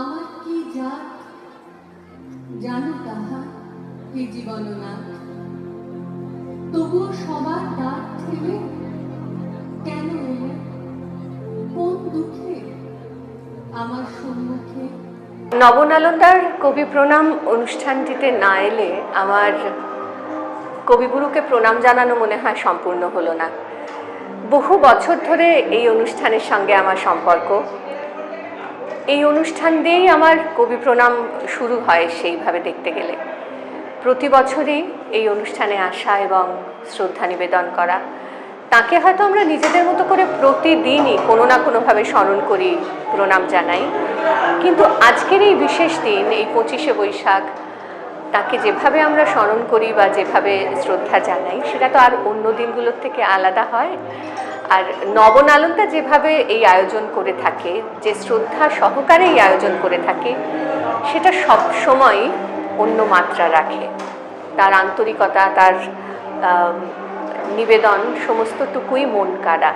আমার কি জাত? জানো তাহা হে জীবননাথ? তবুও সবার ডাক ঠেলে কেন এলে? কোন দুঃখে আমার সম্মুখে? নবনালন্দার কবি প্রণাম অনুষ্ঠানটিতে না এলে আমার কবিগুরুকে প্রণাম জানানো মনে হয় সম্পূর্ণ হলো না। বহু বছর ধরে এই অনুষ্ঠানের সঙ্গে আমার সম্পর্ক। এই অনুষ্ঠান দিয়েই আমার কবি প্রণাম শুরু হয় সেইভাবে দেখতে গেলে। প্রতি বছরই এই অনুষ্ঠানে আসা এবং শ্রদ্ধা নিবেদন করা। তাকে হয়তো আমরা নিজেদের মতো করে প্রতিদিনই কোনো না কোনোভাবে স্মরণ করি, প্রণাম জানাই। কিন্তু আজকের এই বিশেষ দিন, এই পঁচিশে বৈশাখ, তাকে যেভাবে আমরা স্মরণ করি বা যেভাবে শ্রদ্ধা জানাই, সেটা তো আর অন্য দিনগুলোর থেকে আলাদা হয়। আর নবনালন্দা যেভাবে এই আয়োজন করে থাকে, যে শ্রদ্ধা সহকারে এই আয়োজন করে থাকে, সেটা সব সময় অন্য মাত্রা রাখে। তার আন্তরিকতা, তার নিবেদন, সমস্তটুকুই মন কাড়া।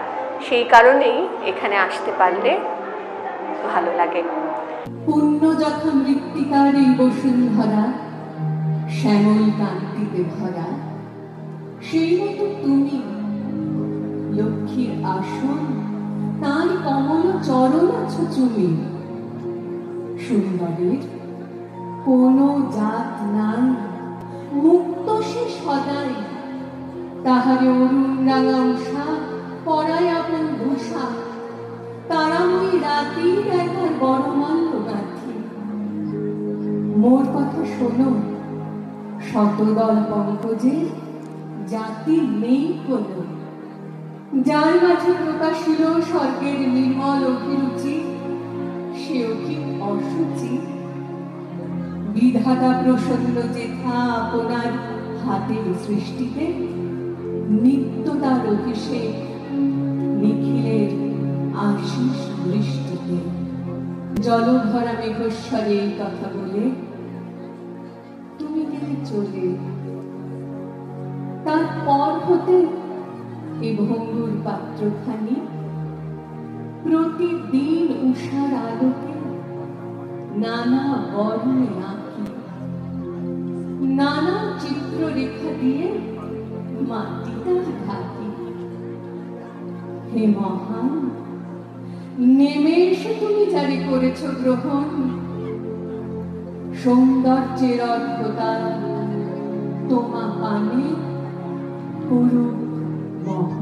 সেই কারণেই এখানে আসতে পারলে ভালো লাগে। পুণ্য যথা মৃত্তিকার এই বসুন্ধরা, শ্যামল কান্তিতে ভরা। সেই মতো তুমি লক্ষ্মীর আসন, তার কমল চরণ আছো তুমি। সুন্দরের কোনো জাত নাই, মুক্ত সে সদাই। তাহারে অরুণ রাঙা উষা পরায় আপন ভূষা তারাময়ী রাতেই একবার বড় মাল্য গাথি। মোর কথা শোনো, শতদল পঙ্কজের জাতি নেই কোনো। যার মাঝে প্রকাশিল স্বর্গের নির্মল অভিরুচি সে কি অসুচি? বিধাতা প্রসন্ন যেথা আপনার হাতের সৃষ্টিতে, নিত্য তার অভিষেক নিখিলের আশিস বৃষ্টিতে জলভরা মেঘস্বরে এই কথা বলে, তুমি গেলে চলে। তারপর হতে এই ভঙ্গুর পাত্রখানি। প্রতিদিন উষার আলোকে নানা বর্ণে আঁকি। নানা চিত্ররেখা দিয়ে মাটিটা ঢাকি। হে মহান, নেমে এসে তুমি জারি করেছ গ্রহণ। সৌন্দর্যের অদ্ভুতা তোমা পানে পুরুষ Oh.